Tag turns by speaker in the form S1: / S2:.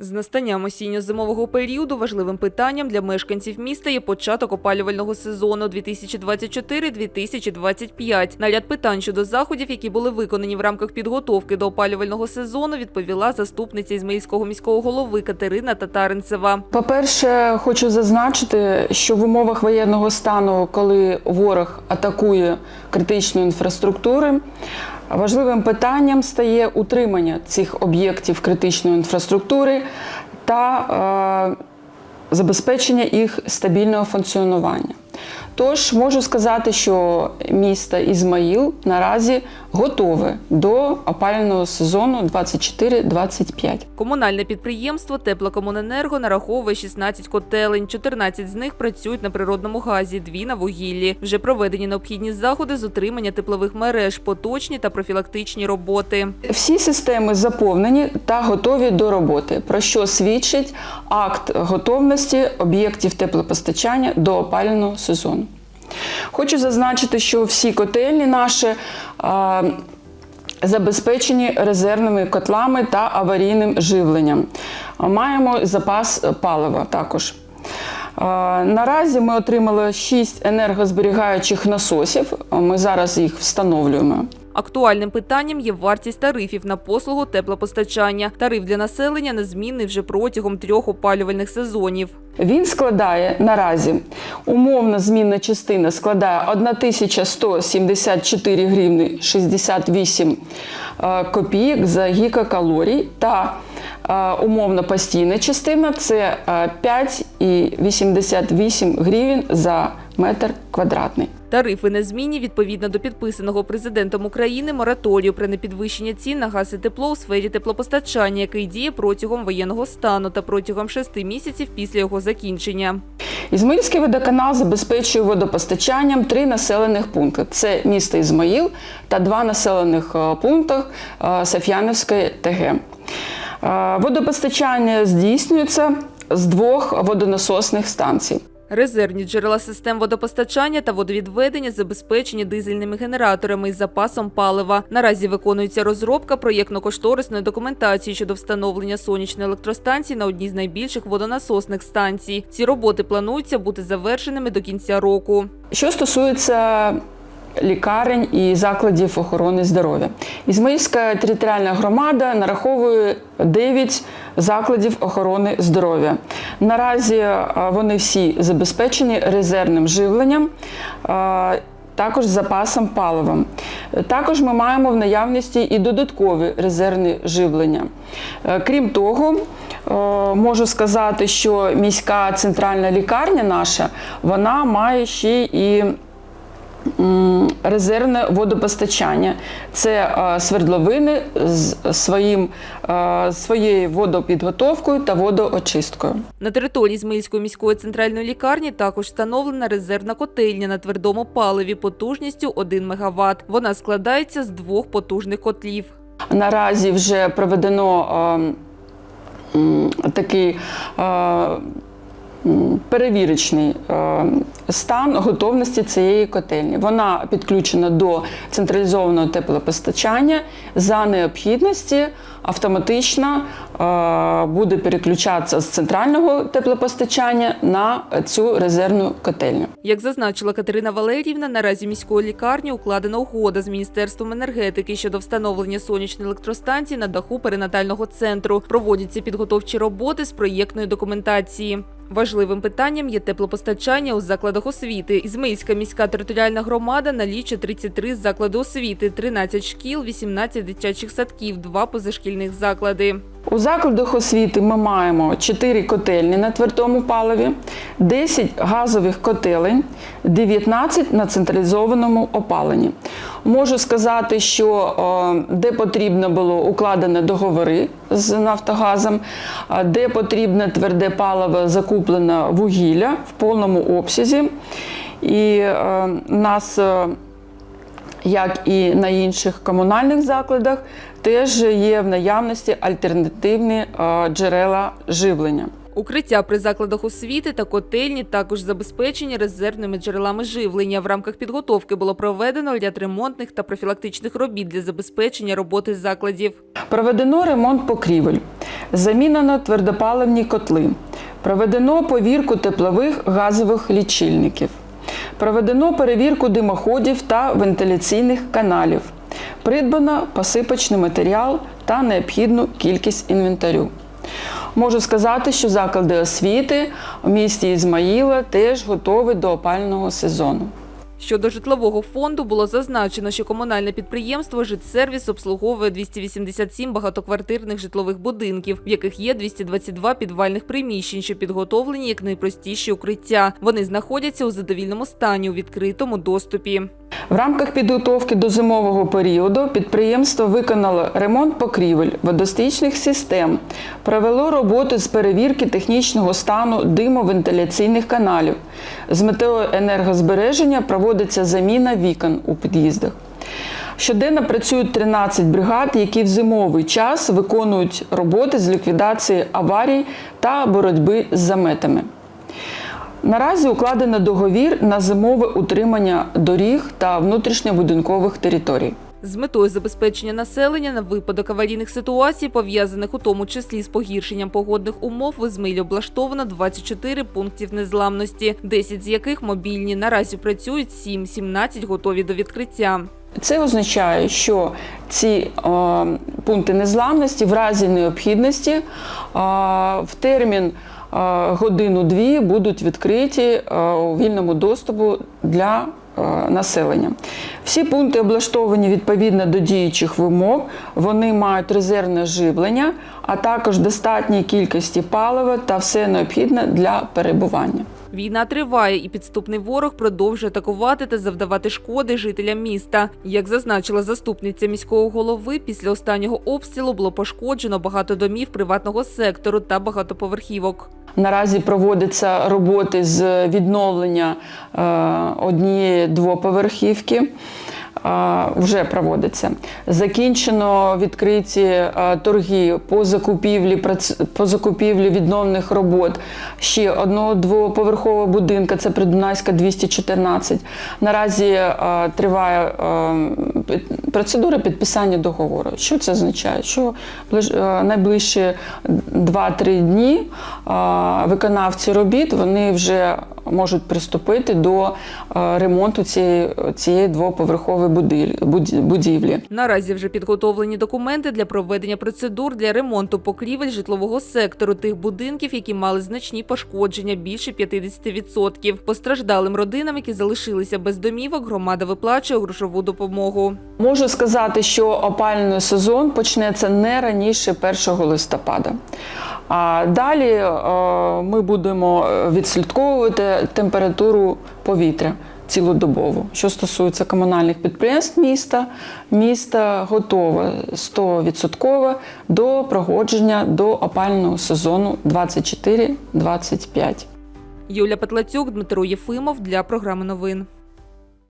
S1: З настанням осінньо-зимового періоду важливим питанням для мешканців міста є початок опалювального сезону 2024-2025. На ряд питань щодо заходів, які були виконані в рамках підготовки до опалювального сезону, відповіла заступниця Ізмаїльського міського голови Катерина Татаринцева.
S2: По-перше, хочу зазначити, що в умовах воєнного стану, коли ворог атакує критичну інфраструктуру, важливим питанням стає утримання цих об'єктів критичної інфраструктури та е, забезпечення їх стабільного функціонування. Тож можу сказати, що місто Ізмаїл наразі готове до опалювального сезону 24-25.
S1: Комунальне підприємство Теплокомуненерго нараховує 16 котелень. 14 з них працюють на природному газі, дві на вугіллі. Вже проведені необхідні заходи з утримання теплових мереж, поточні та профілактичні роботи.
S2: Всі системи заповнені та готові до роботи, про що свідчить акт готовності об'єктів теплопостачання до опалювального сезону. Хочу зазначити, що всі котельні наші а, забезпечені резервними котлами та аварійним живленням. Маємо запас палива також. А, Наразі ми отримали 6 енергозберігаючих насосів. Ми зараз їх встановлюємо.
S1: Актуальним питанням є вартість тарифів на послугу теплопостачання. Тариф для населення незмінний вже протягом трьох опалювальних сезонів.
S2: Він складає наразі умовна змінна частина складає 1174 гривни 68 е, копійок за гікакалорій та е, умовна постійна частина це е, 5,88 гривень за метр квадратний.
S1: Тарифи незмінні відповідно до підписаного президентом України мораторію про непідвищення цін на газ і тепло у сфері теплопостачання, який діє протягом воєнного стану та протягом шести місяців після його закінчення.
S2: Ізмаїльський водоканал забезпечує водопостачанням три населених пункти: це місто Ізмаїл та два населених е, пункти е, Саф'янівської ТГ. Водопостачання здійснюється з двох водонасосних станцій.
S1: Резервні джерела систем водопостачання та водовідведення забезпечені дизельними генераторами із запасом палива. Наразі виконується розробка проєктно-кошторисної документації щодо встановлення сонячної електростанції на одній з найбільших водонасосних станцій. Ці роботи плануються бути завершеними до кінця року.
S2: Що стосується лікарень і закладів охорони здоров'я, Ізмаїльська територіальна громада нараховує 9 закладів охорони здоров'я. Наразі е, вони всі забезпечені резервним живленням. е, Також запасом паливом. Також ми маємо в наявності і додаткові резервні живлення. Е, Крім того, можу сказати, що міська центральна лікарня наша вона має ще і резервне водопостачання. Це е, свердловини з своїм, е, своєю водопідготовкою та водоочисткою.
S1: На території Змильської міської центральної лікарні також встановлена резервна котельня на твердому паливі потужністю 1 МВт. Вона складається з двох потужних котлів.
S2: Наразі вже проведено е, м, такий е, перевірочний е, стан готовності цієї котельні. Вона підключена до централізованого теплопостачання за необхідності автоматично е, буде переключатися з центрального теплопостачання на цю резервну котельню.
S1: Як зазначила Катерина Валеріївна, наразі міської лікарні укладена угода з Міністерством енергетики щодо встановлення сонячної електростанції на даху перинатального центру. Проводяться підготовчі роботи з проєктної документації. Важливим питанням є теплопостачання у закладах освіти. Ізмаїльська міська територіальна громада налічує 33 заклади освіти, 13 шкіл, 18 дитячих садків, 2 позашкільних заклади.
S2: У закладах освіти ми маємо 4 котельні на твердому паливі, 10 газових котелень, 19 на централізованому опаленні. Можу сказати, що е, де потрібно було укладені договори з Нафтогазом, де потрібне тверде паливо закуплено вугілля в повному обсязі. І е, нас е, як і на інших комунальних закладах, теж є в наявності альтернативні е, джерела живлення.
S1: Укриття при закладах освіти та котельні також забезпечені резервними джерелами живлення. В рамках підготовки було проведено ряд ремонтних та профілактичних робіт для забезпечення роботи закладів.
S2: Проведено ремонт покрівель, замінено твердопаливні котли, проведено повірку теплових газових лічильників, проведено перевірку димоходів та вентиляційних каналів, придбано посипочний матеріал та необхідну кількість інвентарю. Можу сказати, що заклади освіти в місті Ізмаїла теж готові до опального сезону.
S1: Щодо житлового фонду було зазначено, що комунальне підприємство «Житсервіс» обслуговує 287 багатоквартирних житлових будинків, в яких є 222 підвальних приміщень, що підготовлені як найпростіші укриття. Вони знаходяться у задовільному стані у відкритому доступі.
S2: В рамках підготовки до зимового періоду підприємство виконало ремонт покрівель, водостічних систем, провело роботи з перевірки технічного стану димовентиляційних каналів. З метою енергозбереження проводиться заміна вікон у під'їздах. Щоденно працюють 13 бригад, які в зимовий час виконують роботи з ліквідації аварій та боротьби з заметами. Наразі укладено договір на зимове утримання доріг та внутрішньобудинкових територій.
S1: З метою забезпечення населення на випадок аварійних ситуацій, пов'язаних у тому числі з погіршенням погодних умов, в Ізмаїлі облаштовано 24 пунктів незламності, 10 з яких мобільні. Наразі працюють 7, 17 готові до відкриття.
S2: Це означає, що ці е, пункти незламності в разі необхідності е, в термін годину-дві будуть відкриті е, у вільному доступу для е, населення. Всі пункти облаштовані відповідно до діючих вимог. Вони мають резервне живлення, а також достатній кількості палива та все необхідне для перебування.
S1: Війна триває, і підступний ворог продовжує атакувати та завдавати шкоди жителям міста. Як зазначила заступниця міського голови, після останнього обстрілу було пошкоджено багато домів приватного сектору та багатоповерхівок.
S2: Наразі проводяться роботи з відновлення е, однієї двоповерхівки. Вже проводиться. Закінчено відкриті торги по закупівлі, по закупівлі відновлених робот ще одного двоповерхового будинка, це Придунайська 214. Наразі триває процедура підписання договору. Що це означає? Що ближ- найближчі 2-3 дні виконавці робіт вони вже можуть приступити до е, ремонту цієї, цієї двоповерхової будівлі.
S1: Наразі вже підготовлені документи для проведення процедур для ремонту покрівель житлового сектору тих будинків, які мали значні пошкодження більше 50%. Постраждалим родинам, які залишилися без домівок, громада виплачує грошову допомогу.
S2: Можу сказати, що опалювальний сезон почнеться не раніше 1 листопада. А далі е, ми будемо е, відслідковувати температуру повітря цілодобово. Що стосується комунальних підприємств міста, місто готове 100% до проходження до опалювального сезону 24-25.
S1: Юля Петлацюк, Дмитро Єфимов для програми новин.